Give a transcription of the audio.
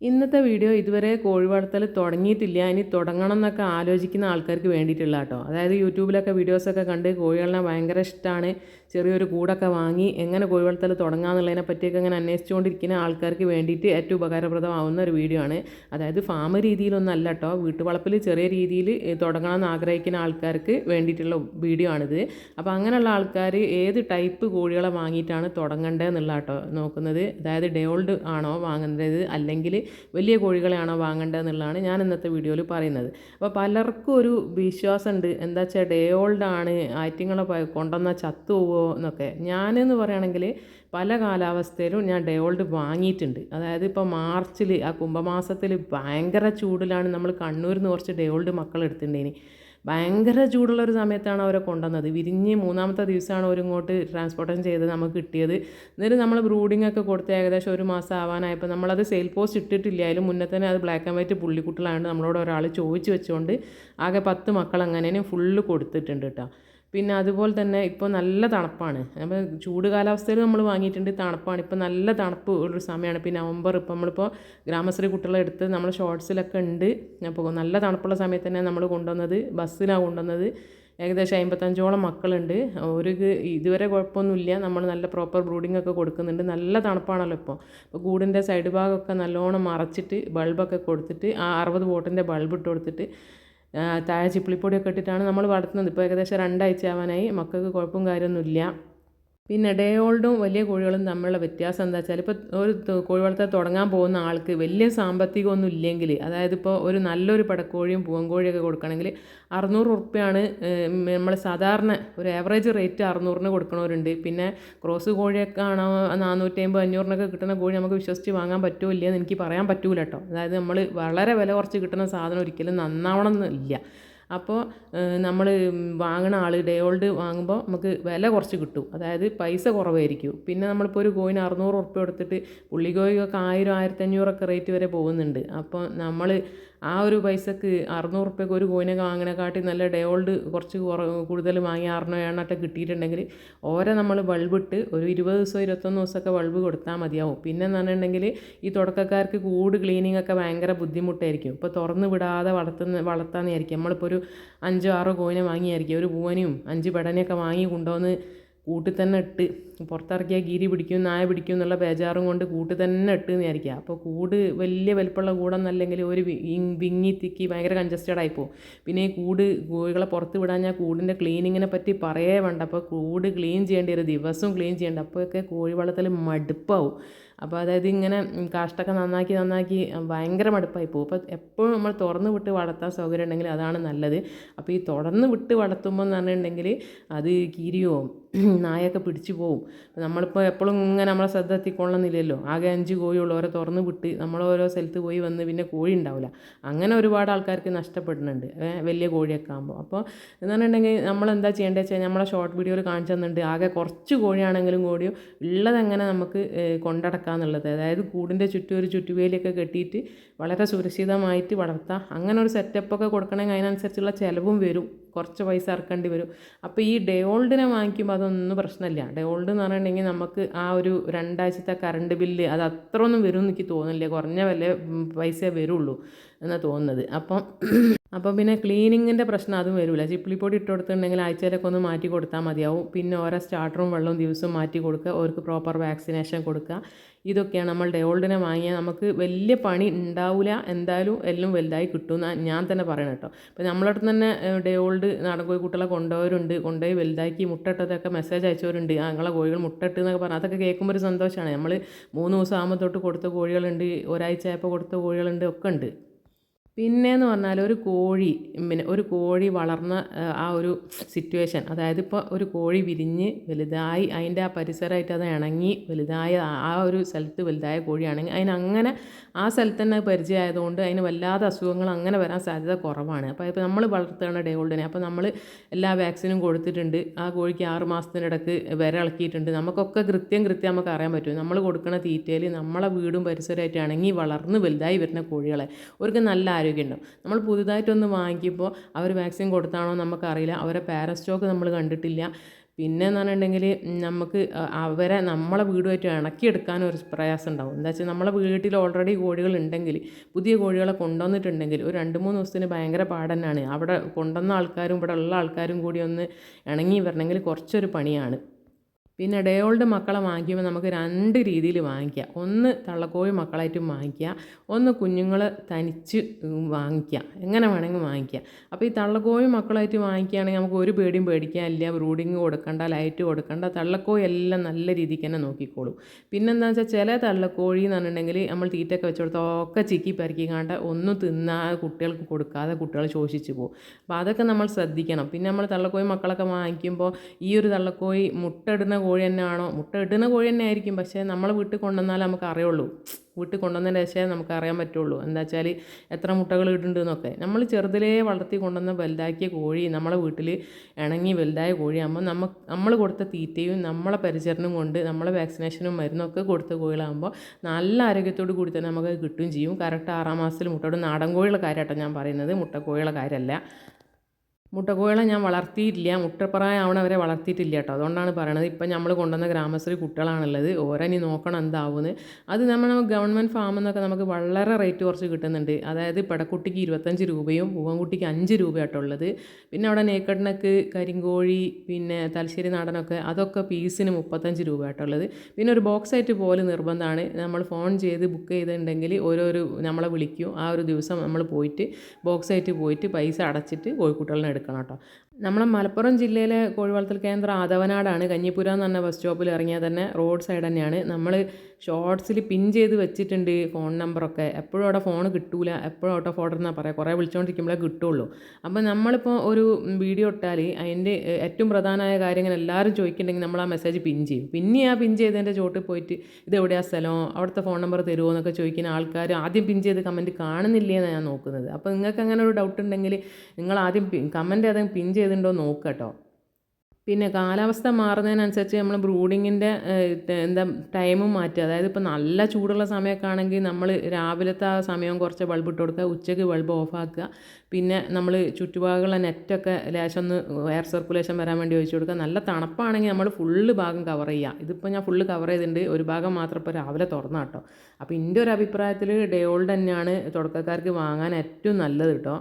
ഇന്നത്തെ വീഡിയോ ഇതുവരെ കോഴി വളർത്തൽ തുടങ്ങിയിട്ടില്ല. ഇനി തുടങ്ങണം എന്നൊക്കെ ആലോചിക്കുന്ന ആൾക്കാർക്ക് വേണ്ടിയിട്ടുള്ള കേട്ടോ. അതായത് യൂട്യൂബിലൊക്കെ വീഡിയോസൊക്കെ കണ്ട് കോഴികളെ ഭയങ്കര ഇഷ്ടമാണ് ചെറിയൊരു കൂടൊക്കെ വാങ്ങി എങ്ങനെ കോഴി വളർത്തൽ തുടങ്ങാമെന്നുള്ളതിനെ പറ്റിയൊക്കെ അങ്ങനെ അന്വേഷിച്ചുകൊണ്ടിരിക്കുന്ന ആൾക്കാർക്ക് വേണ്ടിയിട്ട് ഏറ്റവും ഉപകാരപ്രദമാവുന്ന ഒരു വീഡിയോ ആണ്. അതായത് ഫാം രീതിയിലൊന്നും അല്ല കേട്ടോ. വീട്ടുവളപ്പിൽ ചെറിയ രീതിയിൽ തുടങ്ങണമെന്ന് ആഗ്രഹിക്കുന്ന ആൾക്കാർക്ക് വേണ്ടിയിട്ടുള്ള വീഡിയോ ആണിത്. അപ്പോൾ അങ്ങനെയുള്ള ആൾക്കാർ ഏത് ടൈപ്പ് കോഴികളെ വാങ്ങിയിട്ടാണ് തുടങ്ങേണ്ടതെന്നുള്ള കേട്ടോ നോക്കുന്നത്. അതായത് ഡേൾഡ് ആണോ വാങ്ങേണ്ടത് അല്ലെങ്കിൽ വലിയ കോഴികളെയാണോ വാങ്ങേണ്ടതെന്നുള്ളതാണ് ഞാൻ ഇന്നത്തെ വീഡിയോയിൽ പറയുന്നത്. അപ്പോൾ പലർക്കും ഒരു വിശ്വാസമുണ്ട്. എന്താ വെച്ചാൽ ഡേ ഓൾഡ് ആണ് ആറ്റിങ്ങളെ കൊണ്ടുവന്നാൽ ചത്തു പോവോ എന്നൊക്കെ. ഞാനെന്ന് പറയുകയാണെങ്കിൽ പല കാലാവസ്ഥയിലും ഞാൻ ഡേ ഓൾഡ് വാങ്ങിയിട്ടുണ്ട്. അതായത് ഇപ്പോൾ മാർച്ചിൽ ആ കുംഭമാസത്തിൽ ഭയങ്കര ചൂടിലാണ് നമ്മൾ കണ്ണൂരിൽ നിന്ന് കുറച്ച് ഡേ ഓൾഡ് മക്കൾ എടുത്തിട്ടുണ്ടേനി. ഭയങ്കര ചൂടുള്ള ഒരു സമയത്താണ് അവരെ കൊണ്ടുവന്നത്. വിരിഞ്ഞ് മൂന്നാമത്തെ ദിവസമാണ് അവരിങ്ങോട്ട് ട്രാൻസ്പോർട്ടേഷൻ ചെയ്ത് നമുക്ക് കിട്ടിയത്. എന്നിട്ട് നമ്മൾ ബ്രൂഡിംഗ് ഒക്കെ കൊടുത്ത് ഏകദേശം ഒരു മാസം ആവാനായപ്പോൾ നമ്മളത് സെയിൽ പോസ്റ്റ് ഇട്ടിട്ടില്ല. അതിൽ മുന്നേ തന്നെ അത് ബ്ലാക്ക് ആൻഡ് വൈറ്റ് പുള്ളിക്കുട്ടികളായതുകൊണ്ട് നമ്മളോട് ഒരാൾ ചോദിച്ചു വെച്ചുകൊണ്ട് ആകെ പത്ത് മക്കൾ അങ്ങനെയും ഫുള്ള് കൊടുത്തിട്ടുണ്ട് കേട്ടോ. പിന്നെ അതുപോലെ തന്നെ ഇപ്പോൾ നല്ല തണുപ്പാണ്. അപ്പോൾ ചൂട് കാലാവസ്ഥയിൽ നമ്മൾ വാങ്ങിയിട്ടുണ്ട് തണുപ്പാണ്. ഇപ്പോൾ നല്ല തണുപ്പ് ഉള്ളൊരു സമയമാണ് ഇപ്പോൾ നവംബർ ഇപ്പോൾ നമ്മളിപ്പോൾ ഗ്രാമശ്രീ കുട്ടികളെ എടുത്ത് നമ്മൾ ഷോർട്സിലൊക്കെ ഉണ്ട്. അപ്പോൾ നല്ല തണുപ്പുള്ള സമയത്ത് തന്നെ നമ്മൾ കൊണ്ടുവന്നത് ബസ്സിലാണ് കൊണ്ടുവന്നത്. ഏകദേശം അമ്പത്തഞ്ചോളം മക്കളുണ്ട്. ഒരു ഇതുവരെ കുഴപ്പമൊന്നുമില്ല. നമ്മൾ നല്ല പ്രോപ്പർ ബ്രൂഡിംഗ് ഒക്കെ കൊടുക്കുന്നുണ്ട്. നല്ല തണുപ്പാണല്ലോ ഇപ്പോൾ അപ്പോൾ കൂടിന്റെ സൈഡ് ഭാഗമൊക്കെ നല്ലോണം മറച്ചിട്ട് ബൾബൊക്കെ കൊടുത്തിട്ട് ആ അറുപത് വോട്ടിന്റെ ബൾബ് ഇട്ട് കൊടുത്തിട്ട് താഴെ ചിപ്പിളിപ്പൊടിയൊക്കെ ഇട്ടിട്ടാണ് നമ്മൾ വളർത്തുന്നത്. ഇപ്പോൾ ഏകദേശം രണ്ടാഴ്ച ആവാനായി മക്കൾക്ക് കുഴപ്പവും കാര്യമൊന്നുമില്ല. പിന്നെ ഡേ ഓൾഡും വലിയ കോഴികളും തമ്മിലുള്ള വ്യത്യാസം എന്താ വെച്ചാൽ ഇപ്പോൾ ഒരു കോഴി വളർത്തൽ തുടങ്ങാൻ പോകുന്ന ആൾക്ക് വലിയ സാമ്പത്തികമൊന്നും ഇല്ലെങ്കിൽ അതായത് ഇപ്പോൾ ഒരു നല്ലൊരു പടക്കോഴിയും പൂവൻകോഴിയൊക്കെ കൊടുക്കണമെങ്കിൽ അറുന്നൂറ് ഉറുപ്പ്യാണ് നമ്മൾ സാധാരണ ഒരു ആവറേജ് റേറ്റ് അറുന്നൂറിന് കൊടുക്കണവരുണ്ട്. പിന്നെ ക്രോസ് കോഴിയൊക്കെ ആണോ നാനൂറ്റി അമ്പത് അഞ്ഞൂറിനൊക്കെ കിട്ടുന്ന കോഴി നമുക്ക് വിശ്വസിച്ച് വാങ്ങാൻ പറ്റുമോ ഇല്ലയെന്ന് എനിക്ക് പറയാൻ പറ്റൂല കേട്ടോ അതായത് നമ്മൾ വളരെ വില കുറച്ച് കിട്ടുന്ന സാധനം ഒരിക്കലും നന്നാവണം എന്നില്ല അപ്പോൾ നമ്മൾ വാങ്ങണ ആൾ ഡേ ഓൾഡ് വാങ്ങുമ്പോൾ നമുക്ക് വില കുറച്ച് കിട്ടും. അതായത് പൈസ കുറവായിരിക്കും. പിന്നെ നമ്മളിപ്പോൾ ഒരു കോയിന് അറുന്നൂറ് ഉറുപ്പ്യ കൊടുത്തിട്ട് പുള്ളി കോഴിക്കൊക്കെ ആയിരം ആയിരത്തഞ്ഞൂറൊക്കെ റേറ്റ് വരെ പോകുന്നുണ്ട്. അപ്പോൾ നമ്മൾ ആ ഒരു പൈസക്ക് അറുന്നൂറ് റുപ്യക്ക് ഒരു കോയിനൊക്കെ വാങ്ങണേക്കാട്ടി നല്ല ഡേ ഓൾഡ് കുറച്ച് കുറ കൂടുതൽ വാങ്ങി ആറിനോ ഏഴെണ്ണൊക്കെ കിട്ടിയിട്ടുണ്ടെങ്കിൽ ഓരോ നമ്മൾ ബൾബിട്ട് ഒരു ഇരുപത് ദിവസം ഇരുപത്തൊന്ന് ദിവസമൊക്കെ ബൾബ് കൊടുത്താൽ മതിയാവും. പിന്നെ എന്ന് പറഞ്ഞിട്ടുണ്ടെങ്കിൽ ഈ തുടക്കക്കാർക്ക് കൂട് ക്ലീനിങ് ഒക്കെ ഭയങ്കര ബുദ്ധിമുട്ടായിരിക്കും. ഇപ്പോൾ തുറന്ന് വിടാതെ വളർത്തുന്ന വളർത്താമെന്നായിരിക്കും നമ്മളിപ്പോൾ ഒരു അഞ്ചോ ആറോ കോയിനെ വാങ്ങിയായിരിക്കും. ഒരു പൂവനെയും അഞ്ച് പെടനെയൊക്കെ വാങ്ങി കൊണ്ടുവന്ന് കൂട്ടിൽ തന്നെ ഇട്ട് പുറത്തിറക്കിയാൽ ഗിരി പിടിക്കും നായ പിടിക്കും എന്നുള്ള ബേജാറും കൊണ്ട് കൂട്ടിൽ തന്നെ ഇട്ട് വിചാരിക്കുക. അപ്പോൾ കൂട് വലിയ വലിപ്പമുള്ള കൂടെന്നല്ലെങ്കിൽ ഒരു വിങ്ങി തിക്കി ഭയങ്കര കൺജസ്റ്റഡ് ആയിപ്പോവും പിന്നെ ഈ കൂട് കോഴികളെ പുറത്ത് വിടാൻ കൂടിന്റെ ക്ലീനിങ്ങിനെ പറ്റി പറയേ വേണ്ട. അപ്പോൾ കൂട് ക്ലീൻ ചെയ്യേണ്ടി ഒരു ദിവസവും ക്ലീൻ ചെയ്യേണ്ട. അപ്പോഴൊക്കെ കോഴി വളർത്തൽ മടുപ്പാവും. അപ്പോൾ അതായത് ഇങ്ങനെ കാഷ്ടൊക്കെ നന്നാക്കി നന്നാക്കി ഭയങ്കര മടുപ്പായി പോകും. അപ്പോൾ എപ്പോഴും നമ്മൾ തുറന്ന് വിട്ട് വളർത്താൻ സൗകര്യം ഉണ്ടെങ്കിൽ അതാണ് നല്ലത്. അപ്പോൾ ഈ തുറന്ന് വിട്ട് വളർത്തുമ്പോൾ എന്ന് പറഞ്ഞിട്ടുണ്ടെങ്കിൽ അത് കീരിയോ നായൊക്കെ പിടിച്ചു പോവും. നമ്മളിപ്പോൾ എപ്പോഴും ഇങ്ങനെ നമ്മളെ ശ്രദ്ധ എത്തിക്കൊള്ളുന്നില്ലല്ലോ ആകെ അഞ്ച് കോഴിയുള്ളൂ ഓരോ തുറന്ന് വിട്ട് നമ്മൾ ഓരോ സ്ഥലത്ത് പോയി വന്ന് പിന്നെ കോഴി ഉണ്ടാവില്ല അങ്ങനെ ഒരുപാട് ആൾക്കാർക്ക് നഷ്ടപ്പെടുന്നുണ്ട്. വലിയ കോഴിയൊക്കെ ആകുമ്പോൾ അപ്പോൾ എന്ന് പറഞ്ഞിട്ടുണ്ടെങ്കിൽ നമ്മൾ എന്താ ചെയ്യേണ്ടത് വെച്ചാൽ നമ്മളെ ഷോർട്ട് വീഡിയോയിൽ കാണിച്ചു തന്നിട്ടുണ്ട്. ആകെ കുറച്ച് കോഴിയാണെങ്കിലും കോഴിയോ ഉള്ളതെങ്ങനെ നമുക്ക് കൊണ്ടടക്കുക എന്നുള്ളത്. അതായത് കൂടിന്റെ ചുറ്റും ഒരു ചുറ്റുവേലിയൊക്കെ കെട്ടിയിട്ട് വളരെ സുരക്ഷിതമായിട്ട് വളർത്താം. അങ്ങനെ ഒരു സെറ്റപ്പൊക്കെ കൊടുക്കണമെങ്കിൽ അതിനനുസരിച്ചുള്ള ചിലവും വരും. കുറച്ച് പൈസ ഇറക്കേണ്ടി വരും. അപ്പോൾ ഈ ഡേ ഓൾഡിനെ വാങ്ങിക്കുമ്പോൾ അതൊന്നും പ്രശ്നമില്ല. ഡേ ഓൾഡ് എന്ന് പറഞ്ഞിട്ടുണ്ടെങ്കിൽ നമുക്ക് ആ ഒരു രണ്ടാഴ്ചത്തെ കറണ്ട് ബില്ല് അത് അത്ര ഒന്നും വരും എന്ന് എനിക്ക് തോന്നുന്നില്ല. കുറഞ്ഞ വില പൈസ വരുള്ളൂ. എന്നാണ് തോന്നുന്നത്. അപ്പം അപ്പം പിന്നെ ക്ലീനിങ്ങിന്റെ പ്രശ്നം അതും വരില്ല ചിപ്പിളിപ്പൊടി ഇട്ട് കൊടുത്തിട്ടുണ്ടെങ്കിൽ ആഴ്ചയിലൊക്കെ ഒന്ന് മാറ്റി കൊടുത്താൽ മതിയാവും. പിന്നെ ഓരോ സ്റ്റാർട്ടറും വെള്ളവും ദിവസവും മാറ്റി കൊടുക്കുക. അവർക്ക് പ്രോപ്പർ വാക്സിനേഷൻ കൊടുക്കുക. ഇതൊക്കെയാണ് നമ്മൾ ഡേയോൾഡിനെ വാങ്ങിയാൽ നമുക്ക് വലിയ പണി ഉണ്ടാവില്ല. എന്തായാലും എല്ലാം വലുതായി കിട്ടും ഞാൻ തന്നെ പറയണം കേട്ടോ. അപ്പോൾ നമ്മളടുത്ത് തന്നെ ഡയോൾഡ് നാടൻ കോഴി കുട്ടികളെ കൊണ്ടുപോയവരുണ്ട്. കൊണ്ടുപോയി വലുതാക്കി മുട്ടട്ടതൊക്കെ മെസ്സേജ് അയച്ചവരുണ്ട്. ഞങ്ങളെ കോഴികൾ മുട്ടട്ട് എന്നൊക്കെ പറഞ്ഞാൽ അതൊക്കെ കേൾക്കുമ്പോൾ ഒരു സന്തോഷമാണ്. നമ്മൾ മൂന്ന് ദിവസം ആകുമ്പോൾ തൊട്ട് കൊടുത്ത കോഴികളുണ്ട്. ഒരാഴ്ച ആയപ്പോൾ കൊടുത്ത കോഴികളുണ്ട്. ഒക്കെ ഉണ്ട്. പിന്നെയെന്ന് പറഞ്ഞാൽ ഒരു കോഴി പിന്നെ ഒരു കോഴി വളർന്ന ആ ഒരു സിറ്റുവേഷൻ അതായത് ഇപ്പോൾ ഒരു കോഴി വിരിഞ്ഞ് വലുതായി അതിന്റെ ആ പരിസരമായിട്ട് അത് ഇണങ്ങി വലുതായ ആ ഒരു സ്ഥലത്ത് വലുതായ കോഴിയാണെങ്കിൽ അതിനങ്ങനെ ആ സ്ഥലത്ത് തന്നെ പരിചയമായതുകൊണ്ട് അതിന് വല്ലാതെ അസുഖങ്ങൾ അങ്ങനെ വരാൻ സാധ്യത കുറവാണ്. അപ്പോൾ ഇപ്പോൾ നമ്മൾ വളർത്തുകയാണ് ഡേ ഓൾഡിനെ അപ്പോൾ നമ്മൾ എല്ലാ വാക്സിനും കൊടുത്തിട്ടുണ്ട്. ആ കോഴിക്ക് ആറ് മാസത്തിനിടക്ക് ഇളക്കിയിട്ടുണ്ട്. നമുക്കൊക്കെ കൃത്യം കൃത്യം നമുക്ക് അറിയാൻ പറ്റും. നമ്മൾ കൊടുക്കുന്ന തീറ്റയിൽ നമ്മളെ വീടും പരിസരമായിട്ട് ഇണങ്ങി വളർന്ന് വലുതായി വരുന്ന കോഴികളെ. അവർക്ക് നല്ല ആരോഗ്യമുണ്ടാവും നമ്മൾ പുതുതായിട്ടൊന്ന് വാങ്ങിക്കുമ്പോൾ അവർ വാക്സിൻ കൊടുത്താണോ നമുക്കറിയില്ല. അവരെ പാരസ്റ്റോക്ക് നമ്മൾ കണ്ടിട്ടില്ല. പിന്നെ എന്ന് പറഞ്ഞിട്ടുണ്ടെങ്കിൽ നമുക്ക് അവരെ നമ്മളെ വീടുമായിട്ട് ഇണക്കിയെടുക്കാൻ ഒരു പ്രയാസം ഉണ്ടാവും. എന്താ വെച്ചാൽ നമ്മളെ വീട്ടിൽ ഓൾറെഡി കോഴികൾ ഉണ്ടെങ്കിൽ പുതിയ കോഴികളെ കൊണ്ടുവന്നിട്ടുണ്ടെങ്കിൽ ഒരു രണ്ട് മൂന്ന് ദിവസത്തിന് ഭയങ്കര പാടന്നാണ് അവിടെ കൊണ്ടുവന്ന ആൾക്കാരും ഇവിടെ ഉള്ള ആൾക്കാരും കൂടി ഒന്ന് ഇണങ്ങി വരണമെങ്കിൽ കുറച്ചൊരു പണിയാണ്. പിന്നെ ഡേ ഓൾഡ് മക്കളെ വാങ്ങിക്കുമ്പോൾ നമുക്ക് രണ്ട് രീതിയിൽ വാങ്ങിക്കാം ഒന്ന് തള്ളക്കോഴി മക്കളായിട്ടും വാങ്ങിക്കുക. ഒന്ന് കുഞ്ഞുങ്ങൾ തനിച്ച് വാങ്ങിക്കുക. വാങ്ങിക്കാം എങ്ങനെ വേണമെങ്കിൽ വാങ്ങിക്കാം അപ്പോൾ ഈ തള്ളക്കോഴി മക്കളായിട്ട് വാങ്ങിക്കുകയാണെങ്കിൽ നമുക്ക് ഒരു പേടിയും പേടിക്കാനില്ല ബ്രൂഡിങ് കൊടുക്കണ്ട ലൈറ്റ് കൊടുക്കണ്ട. തള്ളക്കോഴി എല്ലാം നല്ല രീതിക്ക് തന്നെ നോക്കിക്കോളും. പിന്നെന്താ വെച്ചാൽ ചില തള്ളക്കോഴി എന്ന് പറഞ്ഞിട്ടുണ്ടെങ്കിൽ നമ്മൾ തീറ്റയൊക്കെ വെച്ച് കൊടുത്താൽ ഒക്കെ ചിക്കി പരക്കി കാണ്ട ഒന്നും തിന്നാതെ കുട്ടികൾക്ക് കൊടുക്കാതെ കുട്ടികൾ ശോഷിച്ച് പോകും. അപ്പോൾ അതൊക്കെ നമ്മൾ ശ്രദ്ധിക്കണം. പിന്നെ നമ്മൾ തള്ളക്കോഴി മക്കളൊക്കെ വാങ്ങിക്കുമ്പോൾ ഈ ഒരു തള്ളക്കോഴി മുട്ടയിടുന്ന കോഴി തന്നെയാണോ? മുട്ട കിട്ടുന്ന കോഴി തന്നെ ആയിരിക്കും പക്ഷേ നമ്മൾ വീട്ടിൽ കൊണ്ടുവന്നാൽ നമുക്ക് അറിയുള്ളൂ. വീട്ടിൽ കൊണ്ടുവന്ന ശേഷമേ നമുക്ക് അറിയാൻ പറ്റുള്ളൂ. എന്താ വെച്ചാൽ എത്ര മുട്ടകൾ ഇടുന്നുണ്ട് എന്നൊക്കെ നമ്മൾ ചെറുതിലേ വളർത്തി കൊണ്ടുവന്ന വലുതാക്കിയ കോഴി നമ്മളെ വീട്ടിൽ ഇണങ്ങി വലുതായ കോഴിയാകുമ്പോൾ നമ്മൾ നമ്മൾ കൊടുത്ത തീറ്റയും നമ്മളെ പരിചരണം കൊണ്ട് നമ്മളെ വാക്സിനേഷനും മരുന്നൊക്കെ കൊടുത്ത കോഴികളാകുമ്പോൾ നല്ല ആരോഗ്യത്തോടു കൂടി തന്നെ നമുക്ക് കിട്ടുകയും ചെയ്യും. കറക്റ്റ് ആറാം മാസത്തിൽ മുട്ടയുടെ നാടൻ കോഴികളുടെ കാര്യമാട്ടോ ഞാൻ പറയുന്നത്. മുട്ടക്കോഴികളുടെ കാര്യമല്ല. മുട്ടക്കോഴികളെ ഞാൻ വളർത്തിയിട്ടില്ല. മുട്ടപ്രായം ആവണ വരെ വളർത്തിയിട്ടില്ല കേട്ടോ. അതുകൊണ്ടാണ് പറയണത്. ഇപ്പം നമ്മൾ കൊണ്ടുവന്ന ഗ്രാമശ്രീ കുട്ടികളാണുള്ളത്. ഓരനി നോക്കണം എന്താവുമെന്ന് അത് നമ്മൾ ഗവൺമെന്റ് ഫാമിൽ നമുക്ക് വളരെ റേറ്റ് കുറച്ച് കിട്ടുന്നുണ്ട്. അതായത് പെടക്കുട്ടിക്ക് ഇരുപത്തഞ്ച് രൂപയും പൂവൻകുട്ടിക്ക് അഞ്ച് രൂപയാട്ടോ ഉള്ളത്. പിന്നെ അവിടെ നേക്കടിനക്ക് കരിങ്കോഴി പിന്നെ തലശ്ശേരി നാടനൊക്കെ അതൊക്കെ പീസിന് മുപ്പത്തഞ്ച് രൂപ കേട്ടോ ഉള്ളത്. പിന്നെ ഒരു ബോക്സ് ആയിട്ട് പോലെ നിർബന്ധമാണ്. നമ്മൾ ഫോൺ ചെയ്ത് ബുക്ക് ചെയ്തിട്ടുണ്ടെങ്കിൽ ഓരോരു നമ്മളെ വിളിക്കും. ആ ഒരു ദിവസം നമ്മൾ പോയിട്ട് ബോക്സ് ആയിട്ട് പോയിട്ട് പൈസ അടച്ചിട്ട് കോഴിക്കുട്ടികളെ എടുക്കണം കേട്ടോ. നമ്മളെ മലപ്പുറം ജില്ലയിലെ കോഴി വളർത്തൽ കേന്ദ്രം ആദവനാടാണ്. കഞ്ഞിപ്പുര എന്ന് പറഞ്ഞ ബസ് സ്റ്റോപ്പിൽ ഇറങ്ങിയാൽ തന്നെ റോഡ് സൈഡ് തന്നെയാണ്. നമ്മൾ ഷോർട്സിൽ പിൻ ചെയ്ത് വെച്ചിട്ടുണ്ട് ഫോൺ നമ്പറൊക്കെ. എപ്പോഴും അവിടെ ഫോൺ കിട്ടൂല. എപ്പോഴും ഔട്ട് ഓഫ് ഓർഡർ എന്നാണ് കുറേ വിളിച്ചുകൊണ്ടിരിക്കുമ്പോഴേ കിട്ടുള്ളൂ. അപ്പോൾ നമ്മളിപ്പോൾ ഒരു വീഡിയോ ഇട്ടാൽ അതിന്റെ ഏറ്റവും പ്രധാനമായ കാര്യങ്ങൾ എല്ലാവരും ചോദിക്കുന്നുണ്ടെങ്കിൽ നമ്മൾ ആ മെസ്സേജ് പിൻ ചെയ്യും. പിന്നെ ആ പിൻ ചെയ്തതിന്റെ ചോട്ടിൽ പോയിട്ട് ഇത് എവിടെയാ സ്ഥലം? അവിടുത്തെ ഫോൺ നമ്പർ തരുമോ എന്നൊക്കെ ചോദിക്കുന്ന ആൾക്കാർ ആദ്യം പിൻ ചെയ്ത് കമന്റ് കാണുന്നില്ലേ എന്നാണ് ഞാൻ നോക്കുന്നത്. അപ്പോൾ നിങ്ങൾക്ക് അങ്ങനെ ഒരു ഡൗട്ട് ഉണ്ടെങ്കിൽ നിങ്ങൾ ആദ്യം കമന്റ് ഏതെങ്കിലും പിൻ ചെയ്തിട്ടുണ്ടോ നോക്കുക കേട്ടോ. പിന്നെ കാലാവസ്ഥ മാറുന്നതിനനുസരിച്ച് നമ്മൾ ബ്രൂഡിങ്ങിന്റെ എന്താ ടൈമും മാറ്റുക. അതായത് ഇപ്പോൾ നല്ല ചൂടുള്ള സമയമൊക്കെ ആണെങ്കിൽ നമ്മൾ രാവിലത്തെ ആ സമയം കുറച്ച് ബൾബ് ഇട്ട് കൊടുക്കുക ഉച്ചയ്ക്ക് ബൾബ് ഓഫാക്കുക പിന്നെ നമ്മൾ ചുറ്റുഭാഗമുള്ള നെറ്റൊക്കെ ലേശം ഒന്ന് എയർ സർക്കുലേഷൻ വരാൻ വേണ്ടി ഒഴിച്ചു കൊടുക്കുക. നല്ല തണുപ്പാണെങ്കിൽ നമ്മൾ ഫുള്ള് ഭാഗം കവർ ചെയ്യുക. ഇതിപ്പോൾ ഞാൻ ഫുള്ള് കവർ ചെയ്തിട്ടുണ്ട്. ഒരു ഭാഗം മാത്രം ഇപ്പോൾ രാവിലെ തുറന്ന കേട്ടോ. അപ്പോൾ എന്റെ ഒരു അഭിപ്രായത്തിൽ ഡേ ഓൾഡ് തന്നെയാണ് തുടക്കക്കാർക്ക് വാങ്ങാൻ ഏറ്റവും നല്ലത് കേട്ടോ.